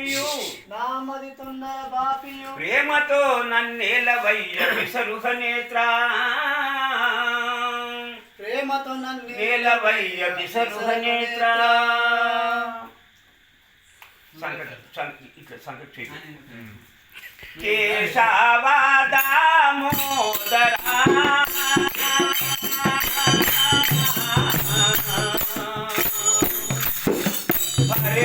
బాపియు. నామది తొందర బాపియు ప్రేమతో నన్నేలవయ్య విసరుహ నేత్ర. ప్రేమతో నన్ను నేలవయ్య విసరుహ నేత్ర. సంకట ఇట్లా సంకట చేయి కేశవ దామోదరా హరే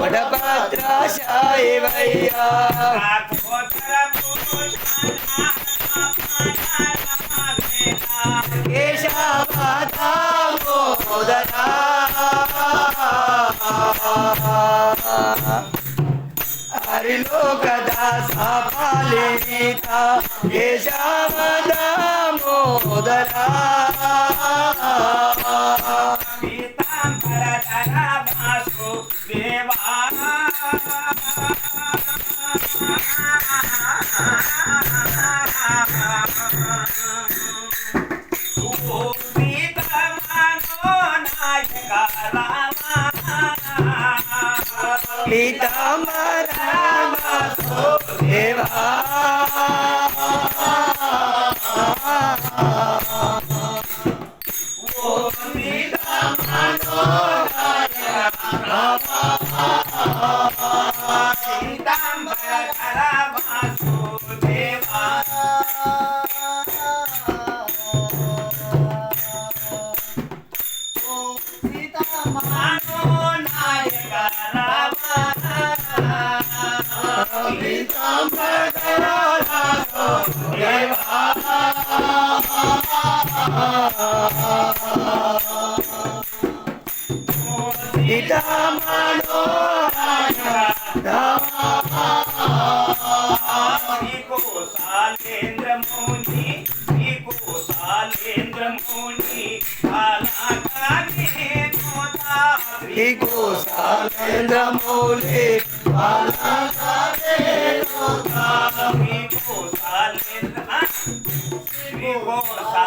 వడభద్రాశాయి వయ్యా కేశవదామోదరా హరిలోకదాస పాలిత కేశవదామోదరా राम राम देवा నీకు సాలేంద్రముని నీకు సాలేంద్రముని అలాగే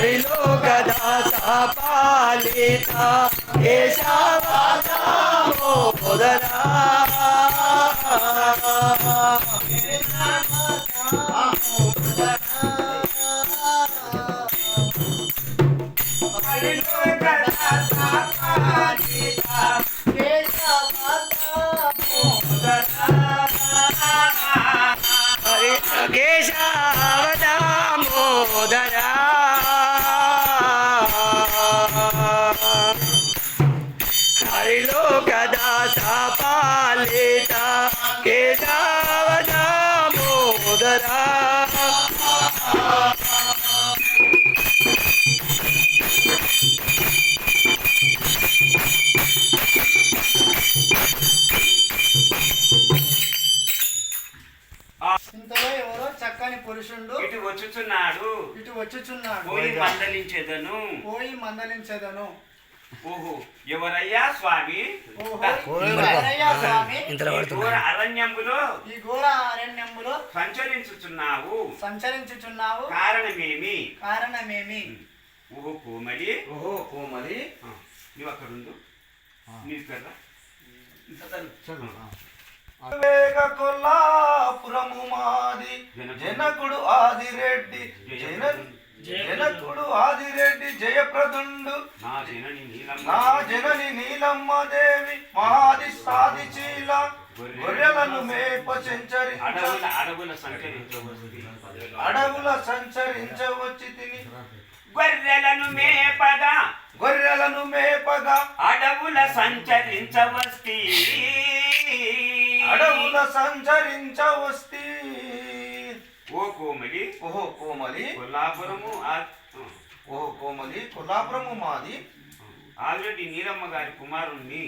లోకదాస పాలిత కేశవదామోదరా ఇటు వచ్చుచున్నాడు. పోయి మందలించేదను. పోయి మందలించెదను. ఓహో ఎవరయ్యా స్వామి? ఓహో ఎవరయ్యా స్వామి? ఈ ఘోర అరణ్యములో ఈ ఘోర అరణ్యములో సంచరించుచున్నావు. సంచరించుచున్నావు. కారణమేమి? కారణమేమి? ఓహో కోమలి. ఓహో కోమలి. నువ్వు అక్కడ ఉండు నీవు ఇక్కడ రా. జనకుడు ఆదిరెడ్డి. జన జనకుడు ఆదిరెడ్డి జయప్రదుండు. నా జనని నీలమ్మ దేవి మాది సాది చీల. గొర్రెలను మేప సంచరించవస్తుంది అడవుల సంచరించవచ్చి తిని గొర్రెలను మేపగా గొర్రెలను మేపగా అడవుల సంచరించవస్తి. అడవుల సంచరించవస్తి. ఓ కోమలి ఓహో కోమలి. కొల్లాపురము ఓహో కోమలి. కొల్లాపురము మాది. ఆల్రెడీ నీలమ్మ గారి కుమారుణ్ణి.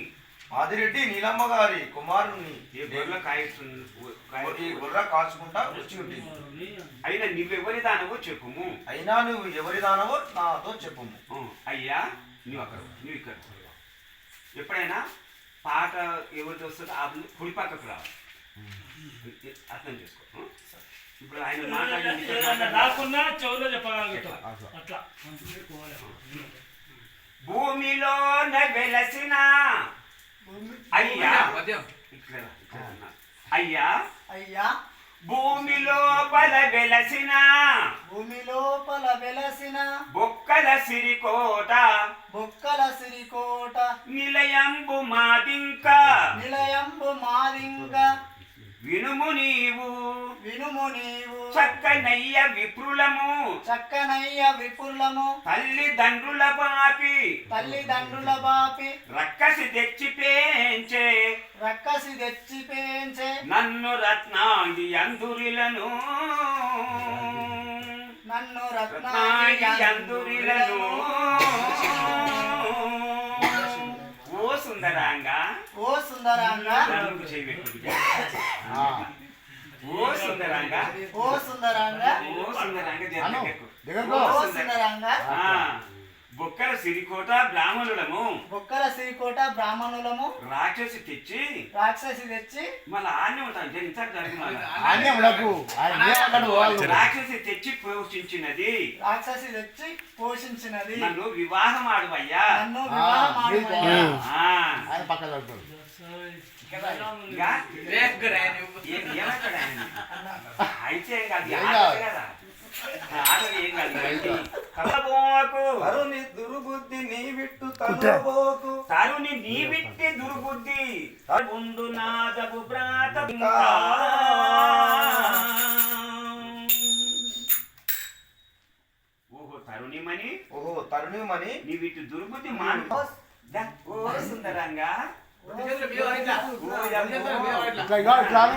ఆదిరెడ్డి నీలమ్మ గారి కుమారుణ్ణి. ఏ కాయచు ఈ గుర్ర కాచుకుంటా వచ్చి ఉంది అయినా నువ్వెవరి దానవో చెప్పుము. అయినా నువ్వు ఎవరి దానవో నాతో చెప్పుము. అయ్యా నువ్వు అక్కడ నువ్వు ఇక్కడ ఎప్పుడైనా పాట ఎవరిది వస్తుందో ఆ కుడి పక్కకు రావాలి. అర్థం చేసుకో? ఇప్పుడు ఆయన మాట్లాడింది ఇక్కడ ఏదన్నా మాట్లాడింది. రాకున్నా చెవులో చెప్పగలుగుతాం. అట్లా. భూమిలోన వెలసిన భూమి అయ్యా. అయ్యా. అయ్యా. భూమి లోపల వెలసిన భూమి లోపల వెలసిన బొక్కల సిరికోట. బొక్కల సిరికోట. నిలయంబు మాదింక. నిలయంబు మాదింగ వినుము నీవు. వినుము నీవు. చక్కనయ్య విప్రులము. చక్కనయ్య విపులము తల్లిదండ్రుల పాపి తల్లిదండ్రుల బాపి. రక్కసి తెచ్చి పేంచే. రక్కసి తెచ్చి పేంచే. నన్ను రత్నాంగి అందురిలను నన్ను రత్నాంగి రత్నాంగి అందురిలను ఓ సుందరాంగా. ఓ సుందరంగా. ఓ సుందరాంగా. ఓ సుందరంగా. ఓ సుందరాంగా జరగకు. ఓ ఓ సుందర సుందరంగా. ఆ, బొక్కల సిరికోట బ్రాహ్మణులము. బొక్కల సిరికోట బ్రాహ్మణులము. రాక్షసి తెచ్చి రాక్షసి తెచ్చి. మళ్ళీ ఆన్నే ఉంటాను వాళ్ళు? రాక్షసి తెచ్చి పోషించినది. రాక్షసి తెచ్చి పోషించినది. నన్ను వివాహం ఆడువయ్యా. నన్ను వివాహం ఆ, ఆడుమయ్యా. ఆ, ఆయన పక్కన కలబోకు అరుని దుర్బుద్ధి నీ విట్టు తలబోకు తరుని నీ విట్టి దుర్బుద్ధి. ముందు నాదపు ప్రాత ఓహో తరుణిమని ఓహో తరుణిమని నీ విట్టు దుర్బుద్ధి మాను. ఓ సుందరంగా.